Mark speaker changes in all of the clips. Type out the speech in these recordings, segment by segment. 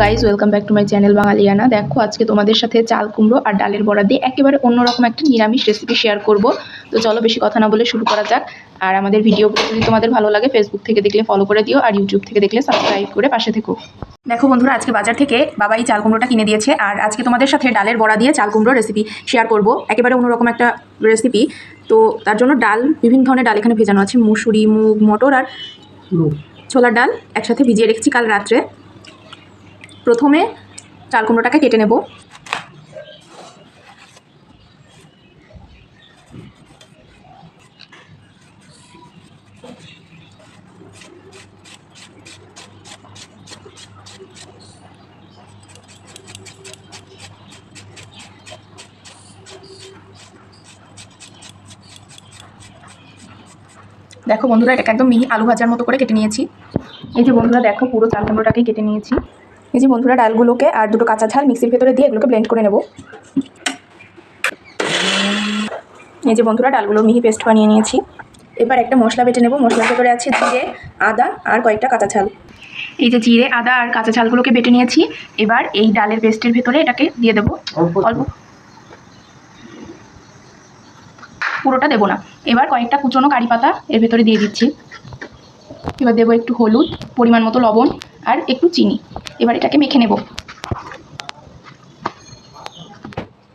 Speaker 1: Guys welcome back to my channel Bangaliana. দেখো আজকে তোমাদের সাথে চাল কুমড়ো আর ডালের বড়া দিয়ে একেবারে অন্যরকম একটা নিরামিষ রেসিপি শেয়ার করব। তো চলো বেশি কথা না বলে শুরু করা যাক। আর আমাদের ভিডিওগুলো যদি তোমাদের ভালো লাগে ফেসবুক থেকে দেখলে ফলো করে দিও আর ইউটিউব থেকে দেখলে সাবস্ক্রাইব করে পাশে থেকো। দেখো বন্ধুরা আজকে বাজার থেকে বাবা এই চাল কুমড়োটা কিনে দিয়েছে আর আজকে তোমাদের সাথে ডালের বড়া দিয়ে চাল কুমড়ো রেসিপি শেয়ার করব। একেবারে অন্যরকম একটা রেসিপি তো তার জন্য ডাল বিভিন্ন ধরনের ডাল এখানে ভেজানো আছে। মুসুরি মুগ মটর আর ছোলার ডাল একসাথে ভিজিয়ে রেখেছি কাল রাত্রে। প্রথমে চাল কুমড়োটাকে কেটে নেব। দেখো বন্ধুরা, এটাকে একদম মিহি আলু ভাজার মতো করে কেটে নিয়েছি। এই যে বন্ধুরা, দেখো পুরো চাল কুমড়োটাকে কেটে নিয়েছি। এই যে বন্ধুরা ডালগুলোকে আর দুটো কাঁচা ঝাল মিক্সির ভেতরে দিয়ে এগুলোকে ব্লেন্ড করে নেব। এই যে বন্ধুরা ডালগুলো মিহি পেস্ট বানিয়ে নিয়েছি। এবার একটা মশলা বেটে নেব। মশলার ভেতরে আছে জিরে আদা আর কয়েকটা কাঁচা ঝাল। এই যে জিরে আদা আর কাঁচা ঝালগুলোকে বেটে নিয়েছি। এবার এই ডালের পেস্টের ভেতরে এটাকে দিয়ে দেবো। অল্প। পুরোটা দেবো না। এবার কয়েকটা কুচনো কারি পাতা এর ভেতরে দিয়ে দিচ্ছি। এবার দেবো একটু হলুদ পরিমাণ মতো লবণ। আর একটু চিনি। এবার এটাকে মেখে নেব।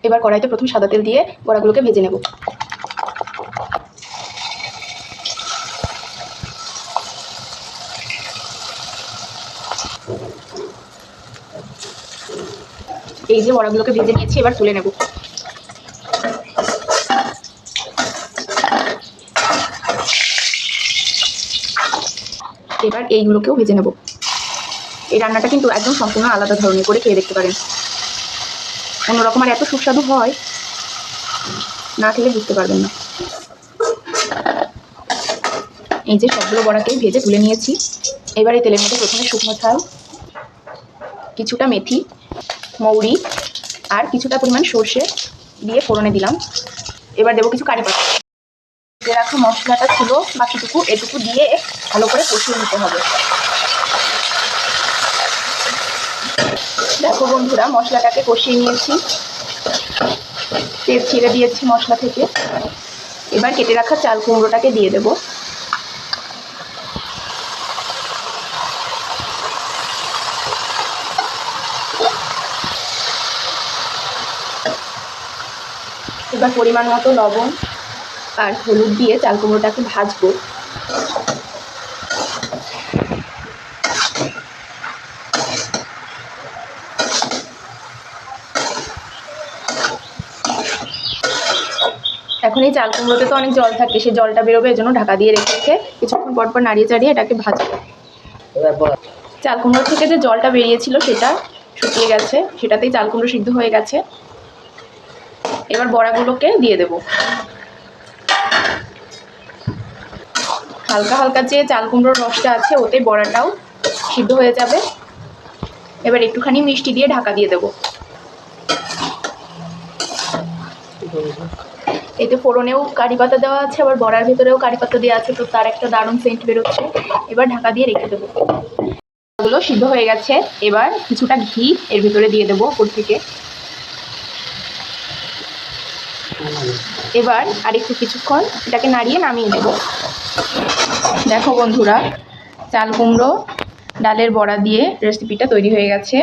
Speaker 1: এবার কড়াইতে প্রথমে সাদা তেল দিয়ে বড়াগুলোকে ভেজে নেব। এই যে বড়াগুলোকে ভেজে নিয়েছি, এবার তুলে নেব। এবার এইগুলোকেও ভেজে নেব। এই রান্নাটা কিন্তু একদম সম্পূর্ণ আলাদা ধরনের করে খেয়ে দেখতে পারেন। অন্যরকম আর এত সুস্বাদু হয়, না খেলে বুঝতে পারবেন না। এই যে সবগুলো বড়াকে ভেজে তুলে নিয়েছি। এবার তেলের মধ্যে প্রথমে শুকনো ঝাল, কিছুটা মেথি, মৌরি আর কিছুটা পরিমাণ সর্ষে দিয়ে ফোড়নে দিলাম। এবার দেবো কিছু কারি পাতা। যে রাখা মশলাটা ছিল বাকিটুকু, এটুকু দিয়ে ভালো করে কষিয়ে নিতে হবে। দেখো বন্ধুরা, মশলাটাকে কষিয়ে নিয়েছি। তেল ছেড়ে দিয়েছি মশলা থেকে। এবার কেটে রাখা চাল কুমড়োটাকে দিয়ে দেব। এবার পরিমাণ মতো লবণ আর হলুদ দিয়ে চাল কুমড়োটাকে ভাজবো। এখন এই চাল কুমড়োতে তো অনেক জল থাকে সেই জলটা বেরোবে এজন্য ঢাকা দিয়ে রেখে রেখে কিছুক্ষণ পর পর নাড়িয়ে চাড়িয়ে এটাকে ভাজবো চাল কুমড়ো থেকে যে জলটা বেরিয়েছিল সেটা শুকিয়ে গেছে সেটাতেই চাল কুমড়ো সিদ্ধ হয়ে গেছে। এবার বড়াগুলোকে দিয়ে দেবো। হালকা হালকা যে চাল কুমড়োর রসটা আছে ওতে বড়াটাও সিদ্ধ হয়ে যাবে। এবার একটুখানি মিষ্টি দিয়ে ঢাকা দিয়ে দেবো। এতে ফোড়নেও কারি পাতা দেওয়া আছে, আবার বড়ার ভেতরেও কারি পাতা দেওয়া আছে, তো তার একটা দারুণ সেন্ট বেরোচ্ছে। এবার ঢাকা দিয়ে রেখে দেবো। ওগুলো সিদ্ধ হয়ে গেছে। এবার কিছুটা ঘি এর ভিতরে দিয়ে দেবো উপর থেকে। এবার আরেকটু কিছুক্ষণ এটাকে নাড়িয়ে নামিয়ে নেব। দেখো বন্ধুরা, চাল কুমড়ো, ডালের বড়া দিয়ে রেসিপিটা তৈরি হয়ে গেছে।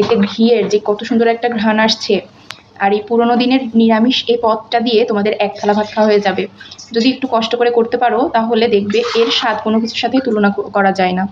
Speaker 1: এতে ঘিয়ের যে কত সুন্দর একটা ঘ্রাণ আসছে আর এই পুরোনো দিনের নিরামিষ এই পদটা দিয়ে তোমাদের এক থালা ভাত খাওয়া হয়ে যাবে। যদি একটু কষ্ট করে করতে পারো, তাহলে দেখবে এর স্বাদ কোনো কিছুর সাথেই তুলনা করা যায় না।